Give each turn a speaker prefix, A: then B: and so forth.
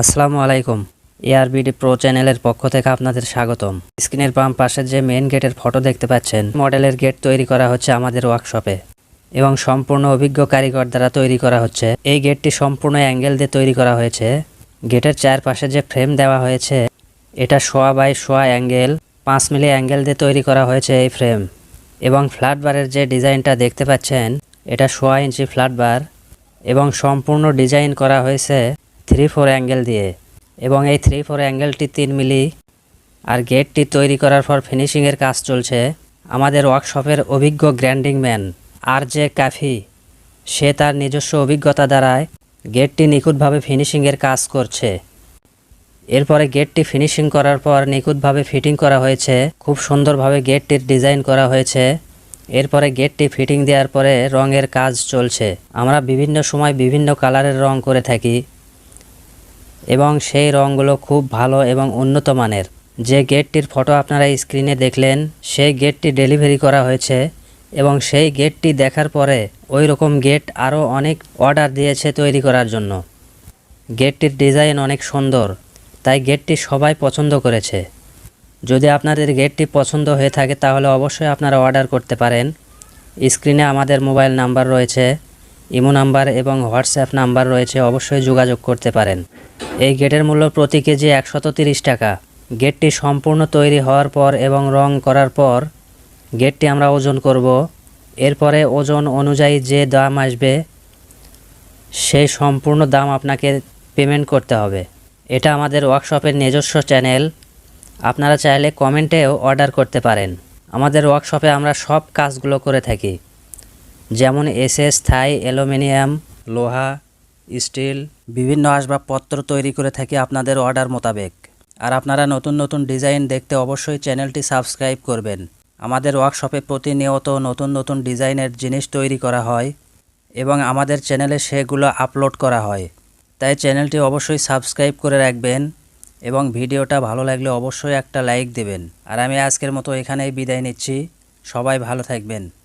A: আসসালামু আলাইকুম। এআরবিডি প্রো চ্যানেলের পক্ষ থেকে আপনাদের স্বাগতম। স্ক্রিনের বাম পাশে যে মেইন গেটের ফটো দেখতে পাচ্ছেন মডেলের গেট তৈরি করা হচ্ছে আমাদের ওয়ার্কশপে এবং সম্পূর্ণ অভিজ্ঞ কারিগর দ্বারা তৈরি করা হচ্ছে। এই গেটটি সম্পূর্ণ অ্যাঙ্গেল দিয়ে তৈরি করা হয়েছে। গেটের চারপাশে যে ফ্রেম দেওয়া হয়েছে, এটা শোয়া বাই শোয়া অ্যাঙ্গেল পাঁচ মিলি অ্যাঙ্গেল দিয়ে তৈরি করা হয়েছে এই ফ্রেম এবং ফ্ল্যাট বারের যে ডিজাইনটা দেখতে পাচ্ছেন, এটা শোয়া ইঞ্চি ফ্ল্যাট বার এবং সম্পূর্ণ ডিজাইন করা হয়েছে থ্রি ফোর অ্যাঙ্গেল দিয়ে এবং এই থ্রি ফোর অ্যাঙ্গেলটি তিন মিলি আর গেটটি তৈরি করার পর ফিনিশিংয়ের কাজ চলছে। আমাদের ওয়ার্কশপের অভিজ্ঞ গ্র্যান্ডিং ম্যান আর যে কাফি সে তার নিজস্ব অভিজ্ঞতা দ্বারায় গেটটি নিখুঁতভাবে ফিনিশিংয়ের কাজ করছে। এরপরে গেটটি ফিনিশিং করার পর নিখুঁতভাবে ফিটিং করা হয়েছে, খুব সুন্দরভাবে গেটটির ডিজাইন করা হয়েছে। এরপরে গেটটি ফিটিং দেওয়ার পরে রঙের কাজ চলছে। আমরা বিভিন্ন সময় বিভিন্ন কালারের রং করে থাকি। এবং সেই রঙগুলো খুব ভালো এবং উন্নত মানের। যে গেটটির ফটো আপনারা স্ক্রিনে দেখলেন, সেই গেটটি ডেলিভারি করা হয়েছে এবং সেই গেটটি দেখার পরে ওই রকম গেট আরও অনেক অর্ডার দিয়েছে তৈরি করার জন্য। গেটটির ডিজাইন অনেক সুন্দর, তাই গেটটি সবাই পছন্দ করেছে। যদি আপনাদের গেটটি পছন্দ হয়ে থাকে তাহলে অবশ্যই আপনারা অর্ডার করতে পারেন। স্ক্রিনে আমাদের মোবাইল নাম্বার রয়েছে ইমো নাম্বার এবং হোয়াটসঅ্যাপ নাম্বার রয়েছে, অবশ্যই যোগাযোগ করতে পারেন। এই গেটের মূল্য প্রতি কেজি একশত টাকা। গেটটি সম্পূর্ণ তৈরি হওয়ার পর এবং রং করার পর গেটটি আমরা ওজন করব। এরপরে ওজন অনুযায়ী যে দাম আসবে, সেই সম্পূর্ণ দাম আপনাকে পেমেন্ট করতে হবে। এটা আমাদের ওয়ার্কশপের নিজস্ব চ্যানেল। আপনারা চাইলে কমেন্টেও অর্ডার করতে পারেন। আমাদের ওয়ার্কশপে আমরা সব কাজগুলো করে থাকি। যেমন এসএস, থাই, অ্যালুমিনিয়াম, লোহা, স্টিল, বিভিন্ন আসবাবপত্র তৈরি করে থাকি আপনাদের অর্ডার মোতাবেক। আর আপনারা নতুন নতুন ডিজাইন দেখতে অবশ্যই চ্যানেলটি সাবস্ক্রাইব করবেন। আমাদের ওয়ার্কশপে প্রতিনিয়ত নতুন নতুন ডিজাইনের জিনিস তৈরি করা হয় এবং আমাদের চ্যানেলে সেগুলো আপলোড করা হয়। তাই চ্যানেলটি অবশ্যই সাবস্ক্রাইব করে রাখবেন এবং ভিডিওটা ভালো লাগলে অবশ্যই একটা লাইক দেবেন। আর আমি আজকের মতো এখানেই বিদায় নিচ্ছি। সবাই ভালো থাকবেন।